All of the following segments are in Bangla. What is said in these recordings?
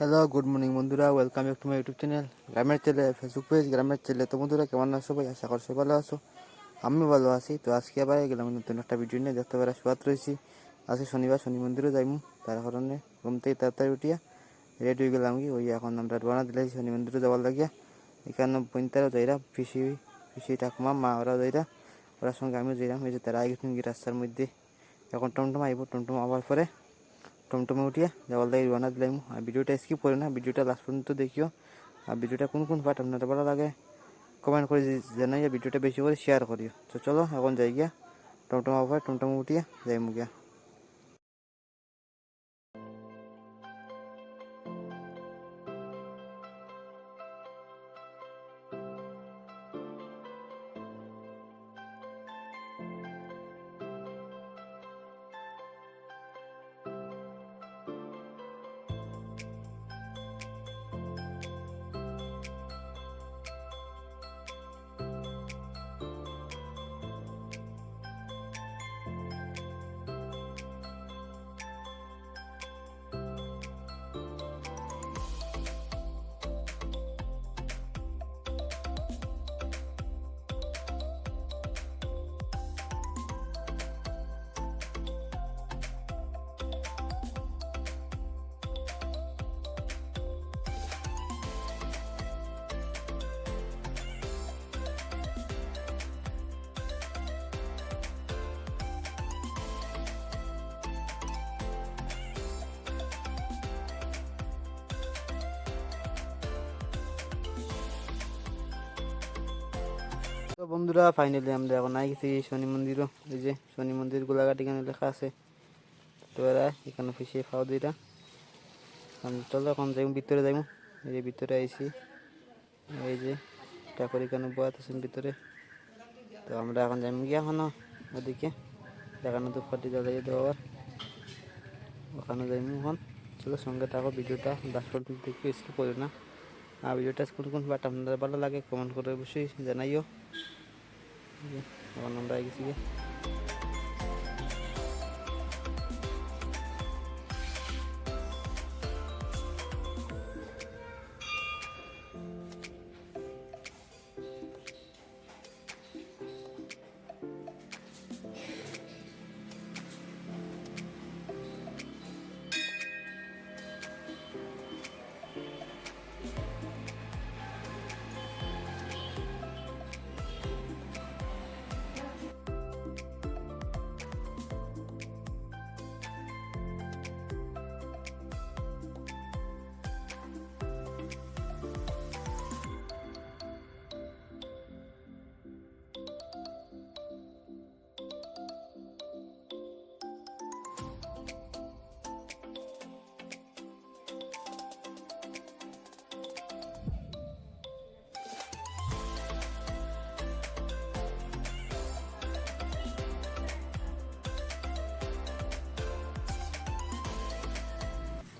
হ্যালো গুড মর্নিং বন্ধুরা। Welcome back to my YouTube channel গ্রামের ছেলে ফেসবুক পেজ গ্রামের ছেলে তো বন্ধুরা, কেমন আছো ভাই আশা করছি ভালো আছো। আমি ভালো আছি। তো আজকে আবার গেলাম নতুন একটা ভিডিও নিয়ে দেখতে পারা শুয়াত রয়েছি। আজকে শনিবার, শনি মন্দিরও যাইমু। তার কারণে ঘুম থেকে তাড়াতাড়ি উঠিয়া রেডি হয়ে গেলাম কি, ওই এখন আমরা রোয়ানা দিলাইছি শনি মন্দিরও যাওয়ার লাগিয়া। এখানে পইন্তারও যাইরা, পিসি পিসি ঠাকুমা, মা ওরা যাইরা। ওরার সঙ্গে আমিও যাইলাম এই যে তারা আগে রাস্তার মধ্যে, এখন টমটম আইব, টমটম আবার পরে। টমটমে উঠিয়া যাওয়ার লাগে রওনা দিলাম। আর ভিডিওটা স্কিপ করে না, ভিডিওটা লাস্ট পর্যন্ত দেখিও। আর ভিডিওটা কোন কোন পার্ট আপনাদের ভালো লাগে কমেন্ট করে জানাই ভিডিওটা বেশি করে শেয়ার করিও। তো চলো, এখন যাই গিয়া টমটম আবার টমটম উঠিয়া যাই গিয়া। বন্ধুরা ফাইনালি আমরা এখন আই গেছি শনি মন্দিরও। এই যে শনি মন্দির গোলাঘাট এখানে লেখা আছে। তো এরা এখানে ফিসে দুইটা আমি চলো, এখন যাই ভিতরে যাইমু। এই যে ভিতরে আইছি। এই যে ঠাকুর এখানে বয়াত আছেন ভিতরে। তো আমরা এখন যাইমু গিয়ে এখনও ওদিকে। দেখানো তো ফাটি জ্বালিয়ে দেবো আবার। ওখানে যাইমু এখন। চলো, সঙ্গে থাকো, ভিডিওটা পর্যন্ত দেখি স্কিপ করি না। আর ভিডিওটা কোন কোন পার্ট আপনাদের ভালো লাগে কমেন্ট করে অবশ্যই জানাইও। এখন আমরা গেছি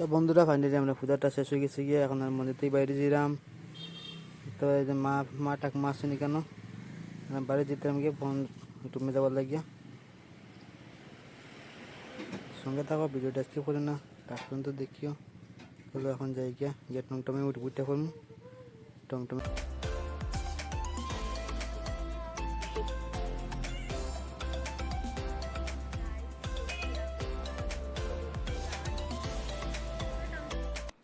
তো বন্ধুরা ফাইনালি আমরা পূজাটা শেষ হয়ে গেছে গিয়ে এখন আর মন্দিরতেই বাইরে যেলাম তো এই যে মা মা টাক মা আসেনি কেন? বাইরে যেতাম গিয়ে ফোন টুমে যাবার লাগিয়া। সঙ্গে থাকো, ভিডিওটা আজকে করে না লাস্ট পর্যন্ত দেখিও। এখন যাই গিয়া, গিয়ে টমটমে উঠে উঠে করব টমটমে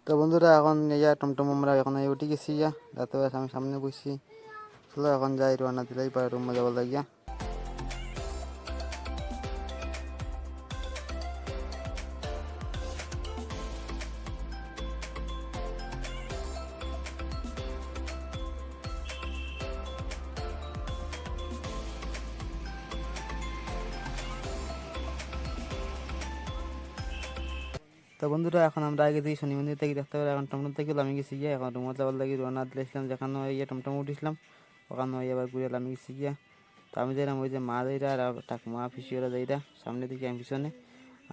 তো বন্ধুরা, এখন ইয়া টমটম আমরা এখন উঠে গেছি ইয়া রাতে আমি সামনে বসছি। চলো এখন যাই রোয়ানা দিলাই রুম যাব লাগিয়া। তো বন্ধুরা, এখন আমরা আগে থেকে শনি মন্দির থেকে দেখতে পারি এখন টমটম থেকে আমি গেছি গিয়া, এখন রুমা যাওয়ার লাগে রোনা দিয়েছিলাম যেখানে ইয়ে টমটম উঠেছিলাম ওখানে ওই আবার ঘুরে আমি গেছি গিয়া। তো আমি যাইলাম ওই যে মা যাইরা আর ঠাকুমা, পিসিওরা যাইরা সামনে দিকে আমি পিছনে।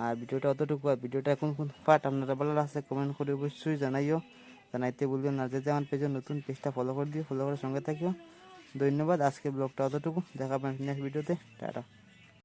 আর ভিডিওটা অতটুকু, আর ভিডিওটা কোন কোন পার্ট আপনারা ভালো লাগছে কমেন্ট করে অবশ্যই জানাইও। জানাইতে বলবেন না, যে আমার পেজে নতুন, পেজটা ফলো করে দিও ফলো করে সঙ্গে থাকিও। ধন্যবাদ আজকে ব্লগটা অতটুকু দেখাবেন নেক্সট ভিডিওতে টাটা।